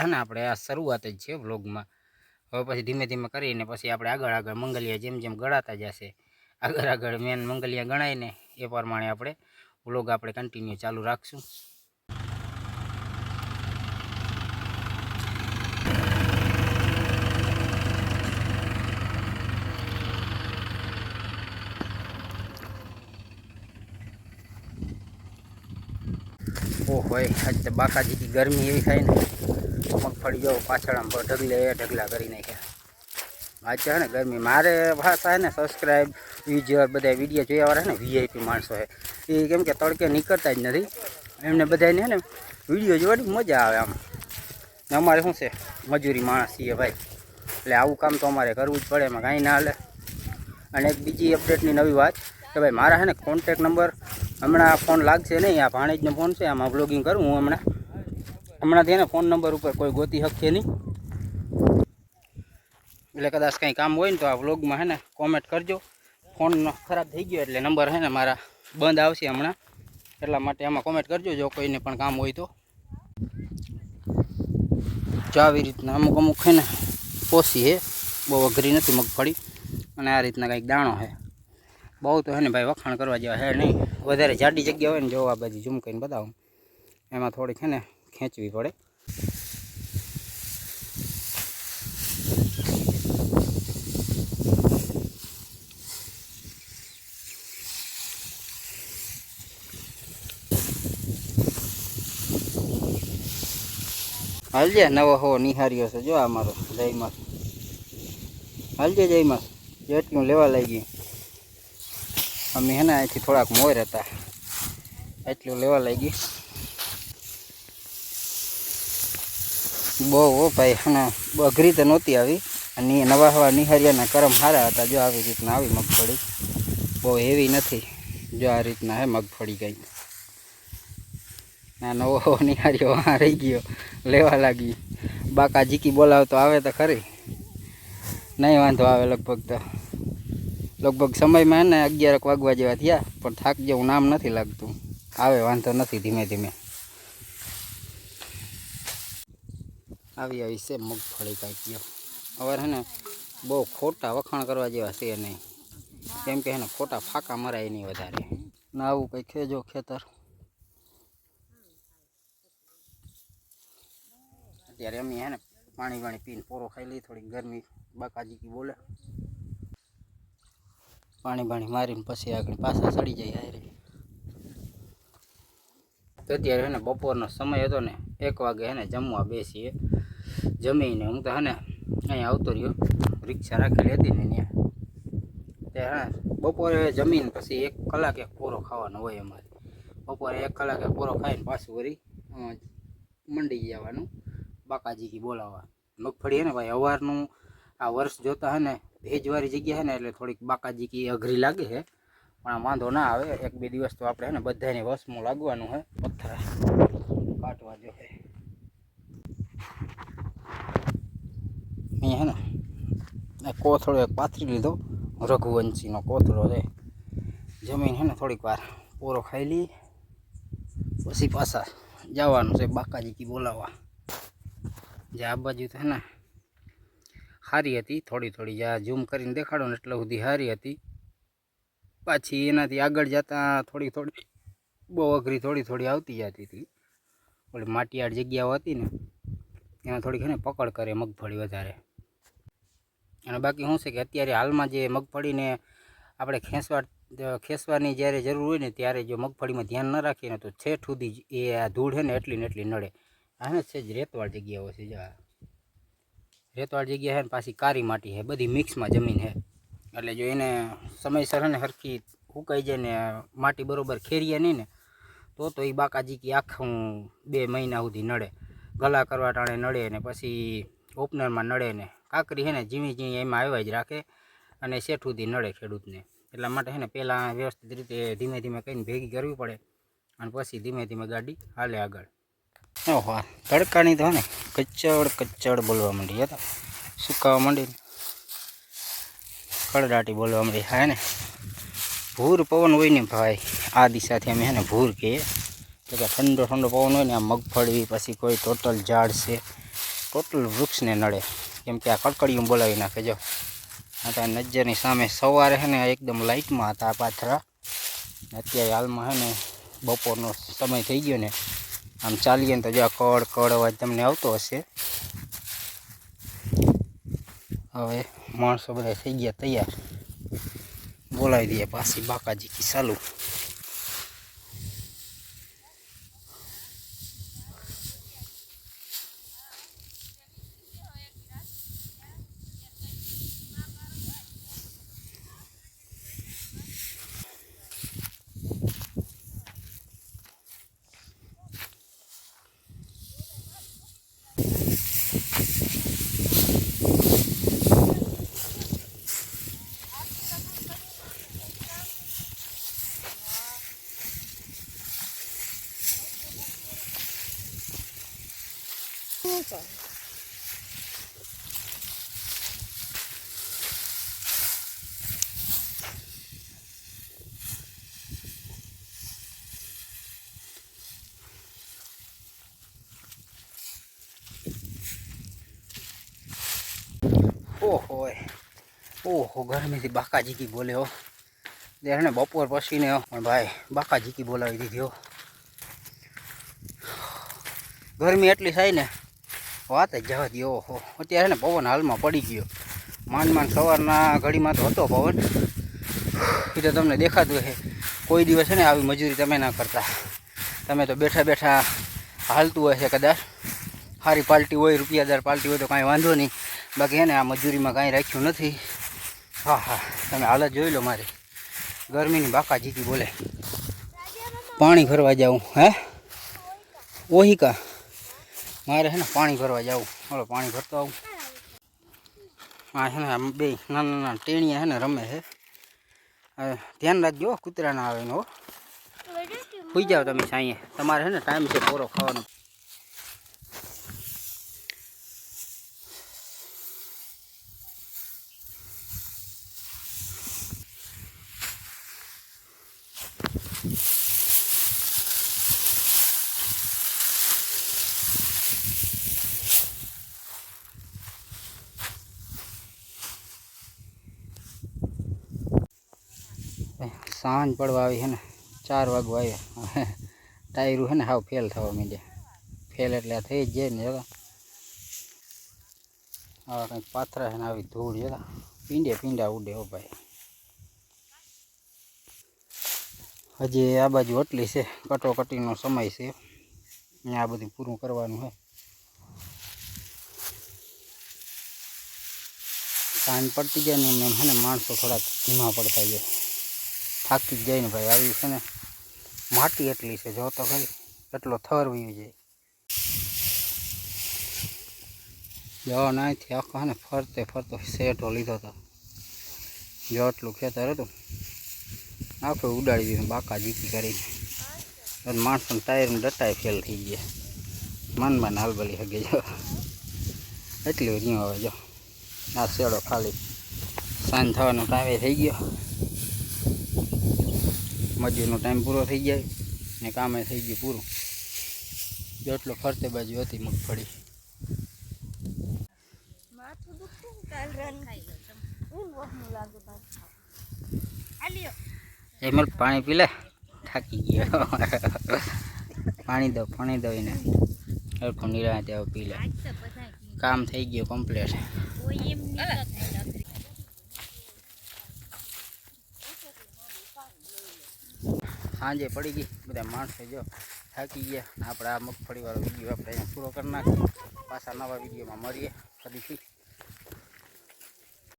હે ને આપણે આ શરૂઆત જ છે વ્લોગમાં. હવે પછી ધીમે ધીમે કરીને પછી આપણે આગળ આગળ મંગલિયા જેમ જેમ ગળાતા જશે, આગળ આગળ મેન મંગલિયા ગણાય ને એ પ્રમાણે આપણે વ્લોગ આપણે કન્ટિન્યુ ચાલુ રાખશું. ઓહ આજ તો બાકાજીથી ગરમી એવી થાય ને. મગફળી જો પાછળ આમ ઢગલે, ઢગલા કરી નાખ્યા. આજ છે ને ગરમી. મારે ભાષા ને સબસ્ક્રાઈબ વિઝ્યુઅલ બધા વીડિયો જોયા વાળા ને વીઆઈપી માણસો છે. એ કેમ કે તડકે નીકળતા જ નથી. એમને બધાને ને વીડિયો જોવાની મજા આવે આમ. ને અમારે શું છે? મજૂરી માણસ છીએ ભાઈ. એટલે આવું કામ તો અમારે કરવું જ પડે, એમાં કાંઈ ના હાલે. અને એક બીજી અપડેટની નવી વાત કે ભાઈ મારા છે ને કોન્ટેક નંબર હમણાં ફોન લાગશે નહીં. આ ભાણેજનો ફોન છે, આમાં બ્લોગિંગ કરું હું હમણાં. હમણાંથી એને ફોન નંબર ઉપર કોઈ ગોતી શકશે નહીં. એટલે કદાચ કંઈ કામ હોય ને તો આ વ્લોગમાં હે ને કોમેન્ટ કરજો. ફોન ખરાબ થઈ ગયો એટલે નંબર હે ને મારા બંધ આવશે હમણાં. એટલા માટે આમાં કોમેન્ટ કરજો જો કોઈને પણ કામ હોય તો. જો આવી રીતના અમુક અમુક છે ને પોસી છે બહુ અઘરી નથી મગફળી. અને આ રીતના કંઈક દાણો છે બહુ તો હે ને ભાઈ વખાણ કરવા જેવા હે નહીં. વધારે જાડી જગ્યા હોય ને જો આ બધી ઝૂમ કરીને બતાવું. એમાં થોડીક છે ને ખેંચવી પડે. હાલજે, નવો હો નિહાર્યો છે. જો અમારો જયમાસ જયમાં હાલજે જયમાં જેટલું લેવા લાગી અમે હેના અહીંથી થોડાક મોર હતા. એટલું લેવા લાગી બહુ ભાઈ, અને અઘરી તો નહોતી આવી. અને નવા હવા નિહારિયાના કરમ સારા હતા, જો આવી રીતના આવી મગફળી. બહુ હેવી નથી. જો આ રીતના હે મગફળી ગઈ ના નવો નિહાર્યો આ રહી ગયો, લેવા લાગી. બાકા જીકી બોલાવતો આવે તો ખરી. નહીં વાંધો આવે લગભગ તો. લગભગ સમયમાં ને અગિયારક વાગવા જેવા થયા, પણ થાક જેવું નામ નથી લાગતું. આવે વાંધો નથી ધીમે ધીમે. આવી આવી છે મગફળી કાંઈક હવે હે ને બહુ ખોટા વખાણ કરવા જેવા છે નહીં. કેમ કે હે ને ખોટા ફાંકા મરાય નહીં વધારે. ના આવું કંઈ ખેજો ખેતર. અત્યારે અમે હે ને પાણી વાણી પીને પોરો ખાઈ લઈ થોડી ગરમી બાકાજી બોલે. પાણી બાણી મારીને પછી આગળ પાછા ચડી જાય હારે. તો અત્યારે હે ને બપોરનો સમય હતો ને, એક વાગે હે ને જમવા બેસીએ. જમીને હું તો હને અહીંયા આવતો રહ્યો. રિક્ષા રાખેલી હતી ને ત્યાં. ત્યાં હા, બપોરે જમીને પછી એક કલાક એક પોરો ખાવાનો હોય અમારે. બપોરે એક કલાક એક ખાઈને પાછું વળી મંડી જવાનું, બાકાજીથી બોલાવવા. મગફળી હે ને ભાઈ, અવારનું આ વર્ષ જોતા હે ને, ભેજવાળી જગ્યા હે ને, એટલે થોડીક બાકાજી કી અઘરી લાગે છે પણ વાંધો ના આવે, એક બે દિવસ તો આપણે હે ને બધાને વસમું લાગવાનું હે. પથ્થર કાઢવા જો હે અહીંયા હે આ કોથળો એક પાથરી લીધો, રઘુવંશીનો કોથળો છે. જમીન હે ને થોડીક વાર પૂરો ખાઈ લઈ પછી પાછા જવાનું છે બાકાજી કી બોલાવવા. જે આ બાજુ તો હે ને સારી હતી, થોડી થોડી જ્યાં ઝૂમ કરીને દેખાડો ને એટલે સુધી સારી હતી. પાછી એનાથી આગળ જતાં થોડી થોડી, બહુ અઘરી થોડી થોડી આવતી જતી હતી. ઓલી માટીયાળ જગ્યાઓ હતી ને, એમાં થોડીક છે ને પકડ કરે મગફળી વધારે. અને બાકી શું છે કે અત્યારે હાલમાં જે મગફળીને આપણે ખેંચવા ખેંચવાની જ્યારે જરૂર હોય ને ત્યારે જો મગફળીમાં ધ્યાન ન રાખીએ ને તો છેઠ સુધી જ એ આ ધૂળ છે ને એટલી ને એટલી નડે. આ છે જ રેતવાળ જગ્યાઓ છે, જા રેતવાળ જગ્યા છે ને પાછી કારી માટી છે, બધી મિક્સમાં જમીન છે. એટલે જો એને સમયસર ને સરખી સુકાઈ જાય ને માટી બરોબર ખેરીએ નહીં ને, તો તો એ બાકાજી કે આખું બે મહિના સુધી નડે. ગલા કરવા ટાણે નડે ને પછી ઓપનરમાં નડે ને. કાકરી છે ને ઝીણી ઝીણી એમાં આવ્યા જ રાખે અને શેઠ સુધી નડે ખેડૂતને. એટલા માટે છે ને પહેલાં વ્યવસ્થિત રીતે ધીમે ધીમે કહીને ભેગી કરવી પડે અને પછી ધીમે ધીમે ગાડી હાલે આગળ. ઓહો તડકાની તો ને કચ્ચડ કચ્ચડ બોલવા માંડી હતા સુકાવા માંડી કડડાટી બોલવા માંડી. હા ને, ભૂર પવન હોય ને ભાઈ, આ દિશાથી અમે હે ને ભૂર કહીએ. તો કે ઠંડો ઠંડો પવન હોય ને, આ મગફળી પછી કોઈ ટોટલ ઝાડ છે, ટોટલ વૃક્ષને નડે. કેમ કે આ કડકડીયું બોલાવી નાખે જો. આ નજરની સામે સવારે છે ને એકદમ લાઇટમાં હતા આ પાથરા. અત્યારે હાલમાં છે ને બપોરનો સમય થઈ ગયો ને. આમ ચાલીએ ને તો જો કડ કડ અવાજ તમને આવતો હશે. હવે માણસો બધા થઈ ગયા તૈયાર. બોલાવી દઈએ પાછી બાકાજી કી ચાલુ ઓહો ઓહો ગરમીથી બાકાજીકી બોલ્યો બોલે હો. ત્યારે ને બપોર પછીને પણ ભાઈ, બાકાજીકી બોલાવી દીધી ગરમી એટલી થાય ને વાત જ જવા દે, ઓહો. અત્યારે ને પવન હાલમાં પડી ગયો. માંડ માંડ સવારના ઘડીમાં તો હતો પવન. એ તો તમને દેખાતું હશે. કોઈ દિવસ છે ને આવી મજૂરી તમે ના કરતા. તમે તો બેઠા બેઠા હાલતું છે કદાચ. સારી પાલ્ટી હોય, રૂપિયાદાર પાલ્ટી હોય તો કાંઈ વાંધો નહીં. બાકી હે ને આ મજૂરીમાં કાંઈ રાખ્યું નથી. હા હા. તમે હાલત જોઈ લો મારી. ગરમીની બાકા જીતી બોલે. પાણી ભરવા જાઉં, હે? ઓહિકા. મારે છે ને પાણી ભરવા જાવું. બોલો પાણી ભરતો આવું. હા છે ને બે નાના નાના ટેણીયા છે ને રમે છે. ધ્યાન રાખજો કૂતરા ના આવે ને હો સુઈ જાઓ તમે સાંઈએ તમારે છે ને ટાઈમ છે પૂરો ખાવાનો. સાંજ પડવા આવી છે ને, ચાર વાગવા આવી. ટાયરું છે ને, હાવ ફેલ થવા માંડ્યા. ફેલ એટલે થઈ જ જાય ને જરા આવા કંઈક પાથરા છે ને, આવી ધૂળ જરા પીંડે પીંડા ઉડે હો ભાઈ. હજી આ બાજુ એટલી છે, કટોકટીનો સમય છે. અહીંયા આ બધું પૂરું કરવાનું છે સાંજ પડતી જાય ને, એમ એમ છે ને, માણસો થોડાક ધીમા પડતા જાય. થાકી જાય ને ભાઈ, આવી છે ને માટી એટલી છે, જો તો ભાઈ એટલો થર વયું જાય. જો નાથી આખો ને ફરતે ફરતો શેઠો લીધો હતો જો એટલું ખેતર હતું, આખું ઉડાડી દીધું, બાકા જીકી કરીને. માણસોને ટાયરને ડટાય ફેલ થઈ ગયા. મન મન હાલબલી હગે, જો. એટલું રહ્યું હવે, જો. આ શેડો ખાલી સાંજ થવાનો ટાઈમે થઈ ગયો. મજૂરનો ટાઈમ પૂરો થઈ જાય ને કામે થઈ ગયું પૂરું. જેટલો ફરતે બાજુ હતી મગફળી એમલ પાણી પી લે થાકી ગયો. પાણી દો પાણી દો એને. હરખું નિરાતે પી લે કામ થઈ ગયું કમ્પ્લીટ કોઈ એમ નહીં થાય સાંજે પડી ગઈ. બધા માણસો જો થાકી ગયા. આપણે આ મગફળીવાળો વીડિયો આપણે પૂરો કરી નાખીએ. પાછા નવા વિડીયોમાં મળીએ. ફરીથી.